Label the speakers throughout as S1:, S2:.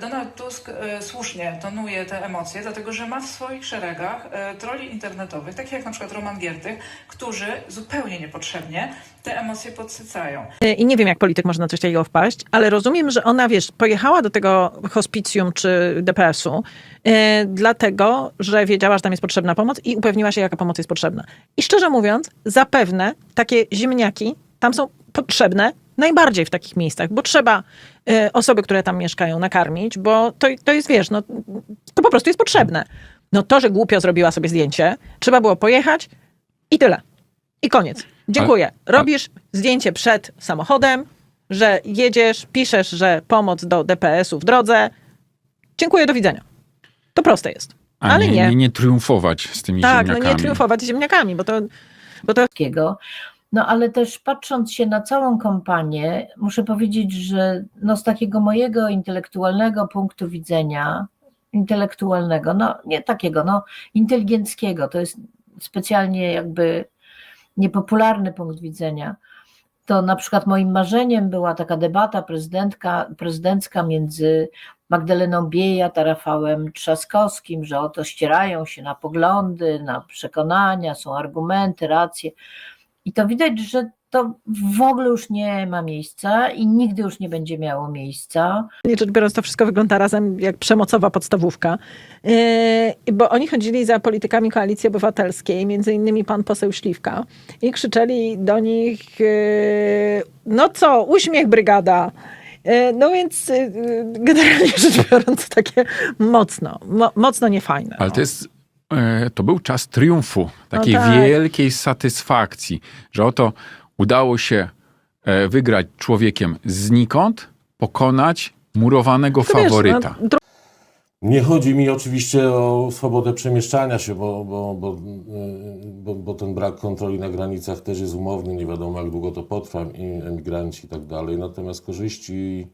S1: Donald Tusk e, słusznie tonuje te emocje, dlatego że ma w swoich szeregach e, troli internetowych, takich jak na przykład Roman Giertych, którzy zupełnie niepotrzebnie te emocje podsycają.
S2: Y, I nie wiem, jak polityk może na coś takiego wpaść, ale rozumiem, że ona, wiesz, pojechała do tego hospicjum czy DPS-u dlatego, że wiedziała, że tam jest potrzebna pomoc i upewniła się, jaka pomoc jest potrzebna. I szczerze mówiąc, zapewne takie ziemniaki tam są potrzebne najbardziej w takich miejscach, bo trzeba y, osoby, które tam mieszkają, nakarmić, bo to, to jest, wiesz, no, to po prostu jest potrzebne. No to, że głupio zrobiła sobie zdjęcie, trzeba było pojechać i tyle. I koniec. Dziękuję. Robisz zdjęcie przed samochodem, że jedziesz, piszesz, że pomoc do DPS-u w drodze. Dziękuję, do widzenia. To proste jest.
S3: A
S2: Ale
S3: nie,
S2: nie.
S3: nie, nie triumfować z tymi
S2: Tak, no
S3: ziemniakami.
S2: nie triumfować z ziemniakami, bo to, bo to.
S4: No ale też patrząc się na całą kampanię, muszę powiedzieć, że no, z takiego mojego intelektualnego punktu widzenia, intelektualnego, no nie takiego, no inteligenckiego, to jest specjalnie jakby niepopularny punkt widzenia, to na przykład moim marzeniem była taka debata prezydentka, prezydencka między Magdaleną Biejat a Rafałem Trzaskowskim, że oto ścierają się na poglądy, na przekonania, są argumenty, racje. I to widać, że to w ogóle już nie ma miejsca i nigdy już nie będzie miało miejsca.
S2: nie rzecz biorąc, to wszystko wygląda razem jak przemocowa podstawówka. Yy, bo oni chodzili za politykami Koalicji Obywatelskiej, między innymi pan poseł Śliwka, i krzyczeli do nich, yy, no co, uśmiech brygada. Yy, No więc yy, generalnie rzecz biorąc, takie mocno, mo, mocno niefajne.
S3: Ale
S2: no.
S3: to jest, e, to był czas triumfu, takiej
S2: tak.
S3: wielkiej satysfakcji, że oto udało się e, wygrać człowiekiem znikąd, pokonać murowanego
S2: wiesz,
S3: faworyta.
S2: no,
S5: Nie chodzi mi oczywiście o swobodę przemieszczania się, bo, bo, bo, yy, bo, bo ten brak kontroli na granicach też jest umowny, nie wiadomo jak długo to potrwa, i emigranci i tak dalej. Natomiast korzyści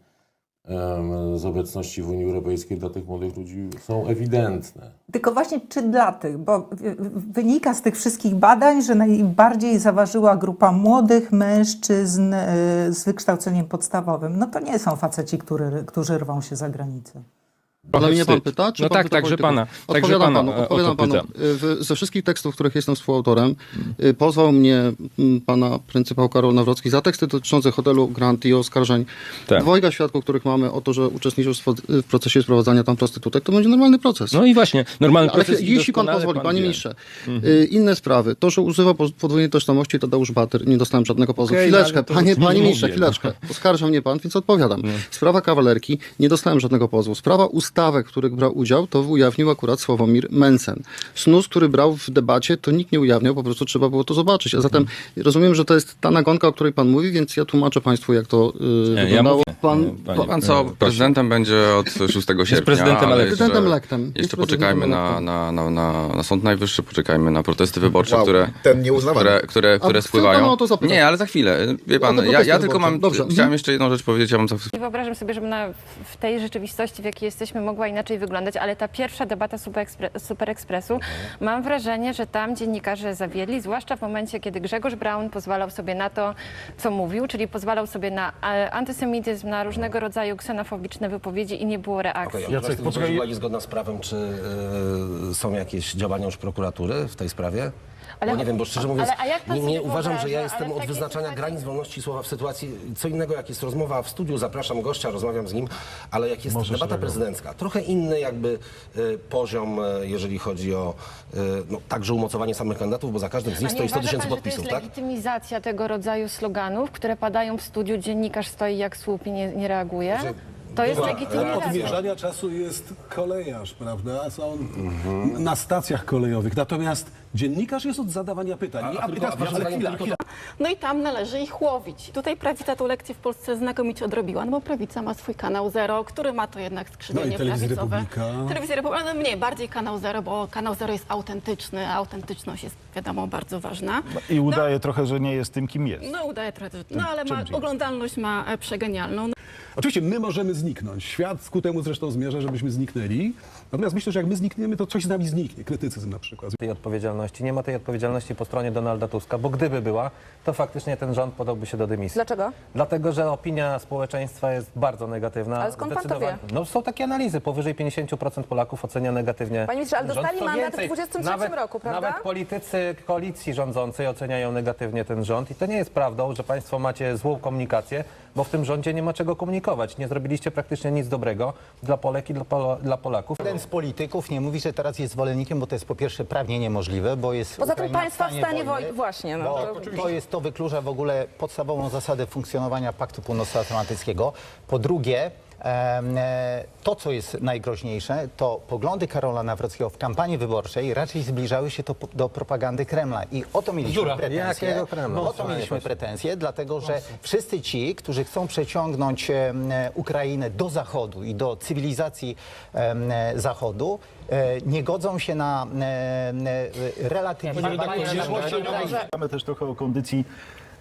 S5: z obecności w Unii Europejskiej dla tych młodych ludzi są ewidentne.
S6: Tylko właśnie czy dla tych, bo wynika z tych wszystkich badań, że najbardziej zaważyła grupa młodych mężczyzn y, z wykształceniem podstawowym. No to nie są faceci, który, którzy rwą się za granicę.
S7: Ale mnie pan pyta? Czy
S8: No
S7: pan
S8: tak,
S7: pyta
S8: także pana.
S7: Odpowiadam panu.
S8: e, o to
S7: Odpowiadam panu.
S8: pytam.
S7: W, ze wszystkich tekstów, których jestem współautorem, pozwał mnie pana pryncypał Karol Nawrocki za teksty dotyczące hotelu Grand i oskarżeń
S8: Tak.
S7: dwojga świadków, których mamy o to, że uczestniczył w procesie sprowadzania tam prostytutek. To będzie normalny proces.
S8: No i właśnie, normalny
S7: Ale
S8: proces. i
S7: jeśli pan pozwoli, panie
S8: wie.
S7: ministrze, y, inne sprawy. To, że używa po- podwójnej tożsamości Tadeusz Bater, nie dostałem żadnego pozwu.
S8: Okej, no,
S7: chwileczkę,
S8: ale
S7: panie,
S8: nie
S7: panie ministrze, chwileczkę. Oskarża mnie pan, więc odpowiadam. Sprawa kawalerki, nie dostałem żadnego pozwu. Sprawa ustawek, w których brał udział, to ujawnił akurat Sławomir Mencen. Snus, który brał w debacie, to nikt nie ujawniał, po prostu trzeba było to zobaczyć. A zatem rozumiem, że to jest ta nagonka, o której pan mówi, więc ja tłumaczę państwu, jak to yy,
S8: ja
S7: wyglądało.
S8: mówię.
S7: pan,
S8: Panie-
S7: pan,
S9: Pan co,
S8: Proszę.
S9: prezydentem będzie od 6 sierpnia.
S8: prezydentem
S9: ale.
S7: Prezydentem
S9: jeszcze-
S7: elektem. Jest
S9: Jeszcze
S7: prezydentem
S9: poczekajmy na, na, na, na, na Sąd Najwyższy, poczekajmy na protesty wyborcze,
S10: Wow,
S9: które,
S10: ten nieuznawany.
S9: które, które, które
S7: chcę
S9: spływają. Nie, ale za chwilę. Wie pan,
S7: te
S9: ja, ja tylko mam.
S7: Dobrze.
S9: chciałem jeszcze jedną rzecz powiedzieć, ja mam
S11: Nie wyobrażam sobie, żeby na, w tej rzeczywistości, w jakiej jesteśmy, mogła inaczej wyglądać, ale ta pierwsza debata Super, Expre- Super Expressu, mam wrażenie, że tam dziennikarze zawiedli, zwłaszcza w momencie, kiedy Grzegorz Braun pozwalał sobie na to, co mówił, czyli pozwalał sobie na e, antysemityzm, na różnego rodzaju ksenofobiczne wypowiedzi i nie było reakcji.
S12: Okej, Jacek, poczekaj. była niezgodna z prawem, czy y, są jakieś działania już prokuratury w tej sprawie?
S11: Ale-
S12: bo nie wiem, bo szczerze mówiąc,
S11: ale- a jak pan
S12: nie, nie
S11: sobie
S12: uważam, że ja jestem
S11: Ale
S12: od wyznaczania
S11: sytuacji-
S12: granic wolności słowa w sytuacji, co innego jak jest rozmowa w studiu, zapraszam gościa, rozmawiam z nim, ale jak jest debata prezydencka, trochę inny jakby y, poziom, y, jeżeli chodzi o y, no, także umocowanie samych kandydatów, bo za każdym z nich
S11: A nie
S12: stoi 100
S11: uważa
S12: tysięcy
S11: pan, że to
S12: podpisów,
S11: jest
S12: tak?
S11: legitymizacja tego rodzaju sloganów, które padają w studiu, dziennikarz stoi jak słup i nie, nie reaguje?
S12: Że-
S11: To jest legitymizacja.
S12: reakcja.
S10: czasu jest kolejarz, prawda? Są
S12: Mhm.
S10: na stacjach kolejowych. Natomiast dziennikarz jest od zadawania pytań.
S12: A- a tylko- a proszę pani, tylko-
S13: No i tam należy ich łowić. Tutaj prawica tą lekcję w Polsce znakomicie odrobiła, no bo prawica ma swój kanał Zero, który ma to jednak skrzywienie
S10: No i Telewizja
S13: prawicowe.
S10: Republika.
S13: Telewizja Republika, no nie, bardziej kanał Zero, bo kanał Zero jest autentyczny, a autentyczność jest wiadomo bardzo ważna.
S8: I udaje trochę, że nie jest tym, kim jest.
S13: No udaje trochę, no ale ma,
S8: jest?
S13: oglądalność ma e, przegenialną.
S10: Oczywiście my możemy zniknąć. Świat ku temu zresztą zmierza, żebyśmy zniknęli. Natomiast myślę, że jak my znikniemy, to coś z nami zniknie. Krytycyzm na przykład.
S8: tej odpowiedzialności. Nie ma tej odpowiedzialności po stronie Donalda Tuska, bo gdyby była, to faktycznie ten rząd podałby się do dymisji.
S14: Dlaczego?
S8: Dlatego, że opinia społeczeństwa jest bardzo negatywna.
S14: Ale skąd pan to
S8: Zdecydowanie- No są takie analizy. Powyżej 50% Polaków ocenia negatywnie
S14: Panie ministrze, ale
S8: rząd.
S14: dostali
S8: Co
S14: mandat w
S8: więcej,
S14: 23
S8: nawet,
S14: roku, prawda?
S8: Nawet politycy koalicji rządzącej oceniają negatywnie ten rząd i to nie jest prawdą, że państwo macie złą komunikację, bo w tym rządzie nie ma czego komunikować. Nie zrobiliście praktycznie nic dobrego dla Polek i dla, Pol- dla Polaków.
S15: Jeden z polityków nie mówi, że teraz jest zwolennikiem, bo to jest po pierwsze prawnie niemożliwe, bo jest
S14: Poza tym
S15: Ukraina
S14: państwa w stanie
S15: wojny.
S14: Właśnie. No,
S15: bo
S14: to...
S15: to, jest, to wyklucza w ogóle podstawową zasadę funkcjonowania Paktu Północnoatlantyckiego. Po drugie, to, co jest najgroźniejsze, to poglądy Karola Nawrockiego w kampanii wyborczej raczej zbliżały się to, do propagandy Kremla. I o to mieliśmy
S8: Bzdura.
S15: pretensje.
S8: Jakiego Kremla?
S15: O to
S8: No,
S15: mieliśmy pretensje, dlatego że wszyscy ci, którzy chcą przeciągnąć e, Ukrainę do Zachodu i do cywilizacji e, Zachodu, e, nie godzą się na e, e, relatywizm.
S16: Mamy też trochę o kondycji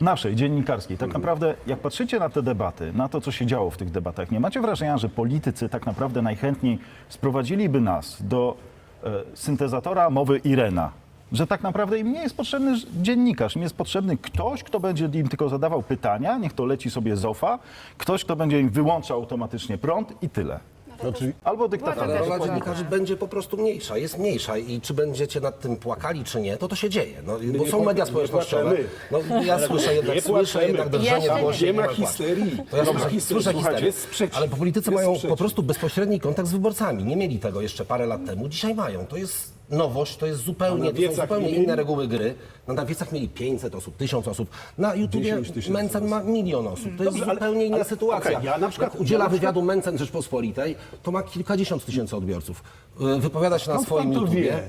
S16: naszej, dziennikarskiej. Tak naprawdę, jak patrzycie na te debaty, na to, co się działo w tych debatach, nie macie wrażenia, że politycy tak naprawdę najchętniej sprowadziliby nas do e, syntezatora mowy Irena? Że tak naprawdę im nie jest potrzebny dziennikarz, im jest potrzebny ktoś, kto będzie im tylko zadawał pytania, niech to leci sobie z OFA, ktoś, kto będzie im wyłączał automatycznie prąd i tyle. Albo dyktator.
S12: Ale rola dziennikarzy będzie po prostu mniejsza, jest mniejsza i czy będziecie nad tym płakali, czy nie, to to się dzieje. No, bo są media społecznościowe.
S10: płaczemy.
S12: No, ja słyszę jednak, słyszę
S10: płaczemy.
S12: jednak drżenie
S14: Jeszcze
S12: w głosie.
S10: nie ma histerii.
S12: To ja
S10: Nie ma
S12: słyszę,
S10: histerii.
S12: słyszę
S10: Słuchajcie,
S12: histerię.
S10: jest sprzeciw.
S12: Ale politycy
S10: Jest
S12: mają
S10: sprzeciw.
S12: po prostu bezpośredni kontakt z wyborcami. Nie mieli tego jeszcze parę lat temu, dzisiaj mają. To jest nowość, to jest
S10: A
S12: zupełnie,
S10: na
S12: to są
S10: wiecach
S12: zupełnie
S10: mieli?
S12: inne reguły gry. No, na wiecach mieli 500 osób, 1000 osób. Na YouTubie
S10: 10 tysięcy
S12: Mencen ma milion osób. To jest
S10: Dobrze, ale-
S12: zupełnie inna
S10: ale-
S12: sytuacja.
S10: okej, ja na przykład-
S12: Jak udziela
S10: ja na przykład-
S12: wywiadu Mencen Rzeczpospolitej, to ma kilkadziesiąt tysięcy odbiorców. Y, Wypowiada się na
S10: Skąd
S12: swoim
S10: pan to
S12: YouTubie.
S10: wie?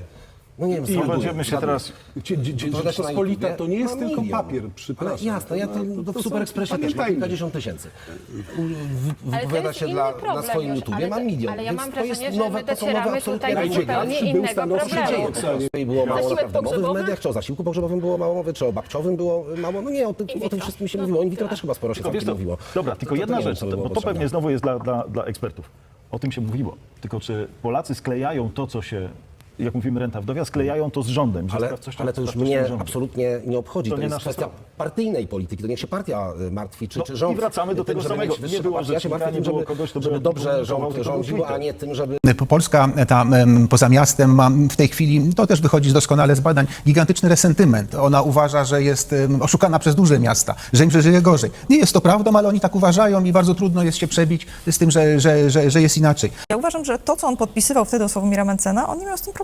S12: No nie wiem,
S16: I
S12: zgaduję,
S16: będziemy się
S12: zgaduję.
S16: teraz...
S10: Dzie- dzie- dzie-
S12: Wypowiada się na
S10: Rzeczpospolita to nie jest tylko
S12: milion.
S10: papier,
S12: Ale
S10: przepraszam.
S12: jasne, ja to,
S10: No,
S12: to
S10: to
S12: w
S10: są-
S12: Super Expressie też ma
S10: pamiętajmy.
S12: kilkadziesiąt tysięcy. U- wy-
S11: Ale to
S12: Wypowiada
S11: jest
S12: się
S11: inny
S12: dla, na
S11: problem
S12: swoim
S11: już,
S12: YouTubie,
S11: ale
S12: ma
S11: to-
S12: milion.
S11: ale ja
S12: Więc
S11: mam
S12: to jest
S11: wrażenie, że
S12: nowe,
S11: my
S12: to są
S11: docieramy
S12: nowe
S11: tutaj
S12: absolutnie
S11: do
S12: rejdzie.
S11: zupełnie
S10: Czy był
S11: innego
S12: dzieje?
S11: problemu.
S12: po prostu? I było mało
S13: Zasiłek
S12: naprawdę mowy w
S13: pogrzebowy?
S12: mediach, czy o zasiłku pogrzebowym było mało mowy, czy o babciowym było mało. No nie, o, tym- o tym wszystkim się mówiło. In vitro też chyba sporo się
S16: Tylko wiesz
S12: całkiem
S16: co,
S12: mówiło.
S16: Dobra, tylko
S12: to
S16: jedna
S12: nie wiem,
S16: rzecz,
S12: co by
S16: to,
S12: było
S16: bo to
S12: potrzebne.
S16: pewnie znowu jest dla, dla, dla ekspertów. O tym się mówiło. Tylko czy Polacy sklejają to, co się, jak mówimy renta wdowia, sklejają to z rządem. że
S12: Ale, ale to już mnie
S16: rządu.
S12: absolutnie nie obchodzi.
S16: To
S12: To,
S16: nie
S12: jest
S16: nasza
S12: kwestia
S16: sprawa.
S12: partyjnej polityki. To niech się partia y, martwi, czy,
S16: No
S12: czy rząd.
S16: i wracamy do
S12: tym,
S16: tego
S12: żeby
S16: samego.
S12: mieć wyższe
S16: Nie było
S12: poparcie. Ja się
S16: rzecznika,
S12: martwię
S16: nie
S12: tym,
S16: było
S12: żeby,
S16: kogoś, kto by
S12: żeby dobrze
S16: komunikował,
S12: rząd
S16: tylko
S12: rządził,
S16: Twitter.
S12: a nie tym, żeby
S17: Polska tam em, poza miastem ma w tej chwili, to też wychodzi doskonale z badań, gigantyczny resentyment. Ona uważa, że jest em, oszukana przez duże miasta, że im przeżyje gorzej. Nie jest to prawdą, ale oni tak uważają i bardzo trudno jest się przebić z tym, że, że, że, że jest inaczej.
S14: Ja uważam, że to, co on podpisywał wtedy o Sławomira Mencena, on nie miał z tym problemu,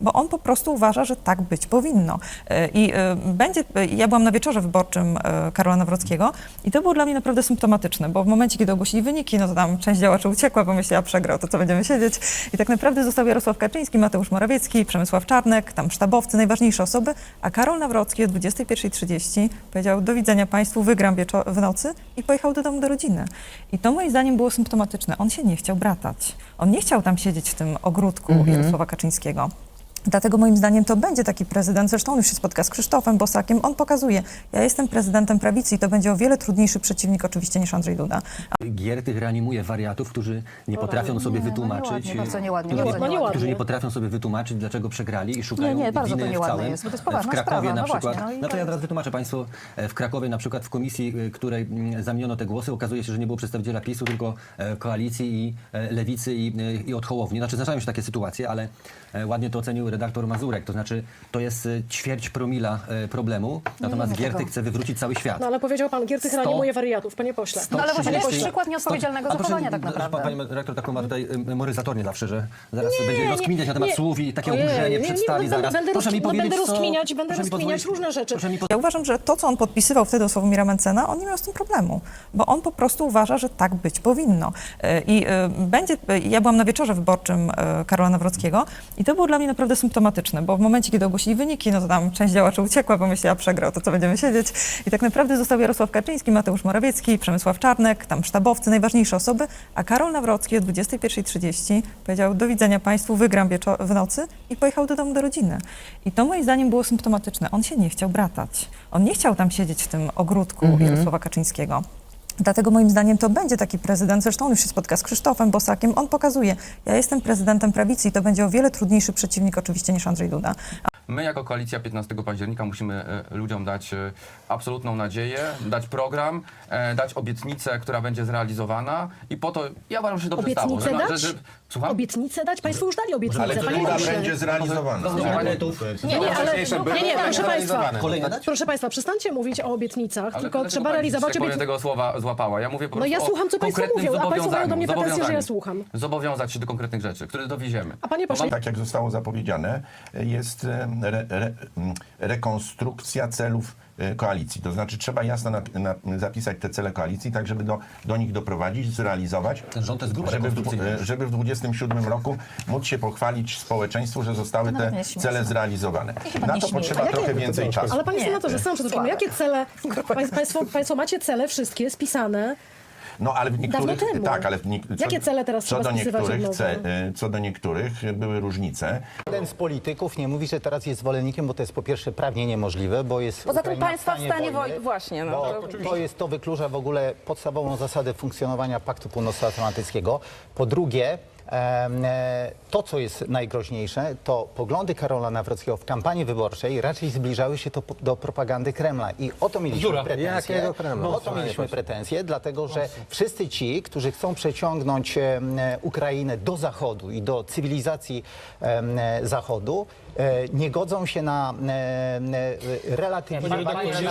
S14: bo on po prostu uważa, że tak być powinno. E, I e, będzie, e, ja byłam na wieczorze wyborczym Karola Nawrockiego i to było dla mnie naprawdę symptomatyczne, bo w momencie, kiedy ogłosili wyniki, no to tam część działaczy uciekła, bo myślała, przegrał, to co będziemy siedzieć. I tak naprawdę został Jarosław Kaczyński, Mateusz Morawiecki, Przemysław Czarnek, tam sztabowcy, najważniejsze osoby, a Karol Nawrocki o 21.30 powiedział do widzenia Państwu, wygram wieczo- w nocy i pojechał do domu do rodziny. I to moim zdaniem było symptomatyczne. On się nie chciał bratać. On nie chciał tam siedzieć w tym ogródku Jarosława Kaczyńskiego. Kaczyńskiego. Dlatego moim zdaniem to będzie taki prezydent, zresztą on już się spotka z Krzysztofem Bosakiem, on pokazuje, ja jestem prezydentem prawicy i to będzie o wiele trudniejszy przeciwnik oczywiście niż Andrzej Duda.
S8: Giertych reanimuje wariatów, którzy nie potrafią sobie wytłumaczyć,
S14: nie, bardzo nieładnie,
S8: którzy,
S14: bardzo nieładnie.
S8: którzy nie potrafią sobie wytłumaczyć, dlaczego przegrali i szukają
S14: Nie, nie, bardzo to
S8: winy w
S14: nieładne
S8: całym.
S14: jest, bo to jest
S8: w
S14: poważna
S8: Krakowie
S14: sprawa,
S8: na
S14: no
S8: przykład,
S14: właśnie, no
S8: no to ja
S14: to-
S8: teraz wytłumaczę Państwu, e, w Krakowie na przykład w komisji, e, której mm, zamieniono te głosy, okazuje się, że nie było przedstawiciela PiSu, tylko e, koalicji i lewicy i, i od Hołowni. Znaczy zdarzają się takie sytuacje, ale ładnie to ocenił redaktor Mazurek, to znaczy to jest e, ćwierć promila e, problemu, natomiast
S14: ma tego.
S8: Giertych chce wywrócić cały świat.
S13: No ale powiedział pan, Giertych
S8: Sto-
S13: reanimuje wariatów, panie pośle.
S14: No ale właśnie to jest
S8: 130
S14: przykład nieodpowiedzialnego
S8: A proszę,
S14: zachowania tak naprawdę.
S8: Pani dyrektor taką ma tutaj y, moryzatornie zawsze, że zaraz będzie rozkminiać na temat
S13: nie.
S8: słów i takie
S13: Ojej,
S8: oburzenie
S13: nie, nie,
S8: przedstawi
S13: będę-
S8: zaraz.
S13: będę
S8: proszę mi
S13: no,
S8: powiedzieć,
S13: będę
S8: co...
S13: rozkminiać, będę
S8: proszę mi
S13: rozkminiać
S8: pozwolić-
S13: różne rzeczy.
S8: Proszę mi
S14: Ja uważam, że to, co on podpisywał wtedy o Sławomira Mencena, on nie miał z tym problemu, bo on po prostu uważa, że tak być powinno. E, I e, będzie, e, ja byłam na wieczorze wyborczym e, Karola Nawrockiego i to było dla mnie naprawdę symptomatyczne, bo w momencie, kiedy ogłosili wyniki, no to tam część działaczy uciekła, bo myślała, przegrał, to co będziemy siedzieć. I tak naprawdę został Jarosław Kaczyński, Mateusz Morawiecki, Przemysław Czarnek, tam sztabowcy, najważniejsze osoby, a Karol Nawrocki o 21.30 powiedział do widzenia Państwu, wygram wieczo- w nocy i pojechał do domu do rodziny. I to moim zdaniem było symptomatyczne. On się nie chciał bratać. On nie chciał tam siedzieć w tym ogródku Jarosława Kaczyńskiego. Dlatego moim zdaniem to będzie taki prezydent, zresztą on już się spotka z Krzysztofem Bosakiem, on pokazuje, ja jestem prezydentem prawicy i to będzie o wiele trudniejszy przeciwnik oczywiście niż Andrzej Duda.
S18: My jako koalicja 15 października musimy e, ludziom dać e, absolutną nadzieję, dać program, e, dać obietnicę, która będzie zrealizowana i po to, ja uważam, że się dobrze
S19: Obietnicę
S18: stało.
S19: dać?
S18: że, że, słucham?
S19: Obietnicę dać? Państwo już dali obietnicę.
S18: Ale
S19: panie
S18: która
S19: pośle.
S18: będzie
S9: zrealizowana?
S19: Nie, nie, ale, no, nie, nie, proszę Państwa, proszę Państwa, przestańcie mówić o obietnicach,
S18: Ale
S19: tylko
S18: dlaczego
S19: trzeba
S18: pani
S19: realizować
S18: szczególnie
S19: obietnice.
S18: tego słowa złapała. Ja mówię po
S19: No
S18: prostu
S19: ja
S18: o
S19: słucham, co państwo
S18: konkretnym
S19: mówią, a państwo mają do mnie pretensje, że ja
S18: zobowiązaniu.
S19: słucham.
S18: Zobowiązać się do konkretnych rzeczy, które dowieziemy.
S19: A panie pośle,
S20: Tak jak zostało zapowiedziane, jest re, re, rekonstrukcja celów e, koalicji. To znaczy trzeba jasno na, na, zapisać te cele koalicji, tak żeby do, do nich doprowadzić, zrealizować.
S8: Ten rząd jest grupa
S20: żeby w, e, żeby w 27 roku móc się pochwalić społeczeństwu, że zostały te cele zrealizowane. Na to potrzeba
S14: Ale
S20: trochę
S14: jakie-
S20: więcej czasu.
S19: ale panie
S14: Nie,
S19: senatorze, sam przed jakie cele, pań- państwo, państwo macie cele wszystkie spisane?
S20: No ale w niektórych,
S19: temu.
S20: tak, ale w niek- co,
S19: Jakie cele teraz
S20: co
S19: trzeba
S20: do niektórych, ce, e, co do niektórych były różnice.
S15: Jeden z polityków nie mówi, że teraz jest zwolennikiem, bo to jest po pierwsze prawnie niemożliwe, bo jest
S21: Poza tym państwa w
S15: stanie
S21: stanie
S15: wojny,
S21: właśnie. No,
S15: bo to, jest, to wyklucza w ogóle podstawową zasadę funkcjonowania Paktu Północnoatlantyckiego. Po drugie, to, co jest najgroźniejsze, to poglądy Karola Nawrockiego w kampanii wyborczej raczej zbliżały się to, do propagandy Kremla. I o to mieliśmy
S12: Bzdura.
S15: pretensje.
S12: Jakiego Kremla?
S15: O to mieliśmy pretensje, dlatego że wszyscy ci, którzy chcą przeciągnąć e, Ukrainę do Zachodu i do cywilizacji e, Zachodu, e, nie godzą się na e, e, Ukrainy.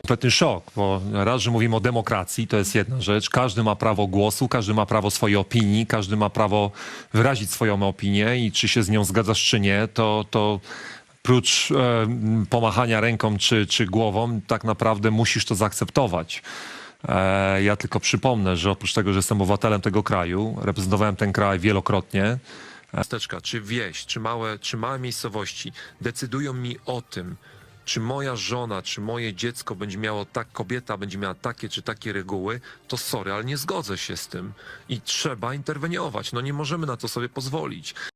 S22: kompletny szok, bo raz, że mówimy o demokracji, to jest jedna rzecz. Każdy ma prawo głosu, każdy ma prawo swojej opinii, każdy ma prawo wyrazić swoją opinię i czy się z nią zgadzasz, czy nie, to, to prócz e, pomachania ręką czy, czy głową, tak naprawdę musisz to zaakceptować. E, ja tylko przypomnę, że oprócz tego, że jestem obywatelem tego kraju, reprezentowałem ten kraj wielokrotnie, miasteczka, czy wieś, czy małe, czy małe miejscowości decydują mi o tym, czy moja żona, czy moje dziecko będzie miało tak, kobieta będzie miała takie czy takie reguły, to sorry, ale nie zgodzę się z tym. I trzeba interweniować. No nie możemy na to sobie pozwolić.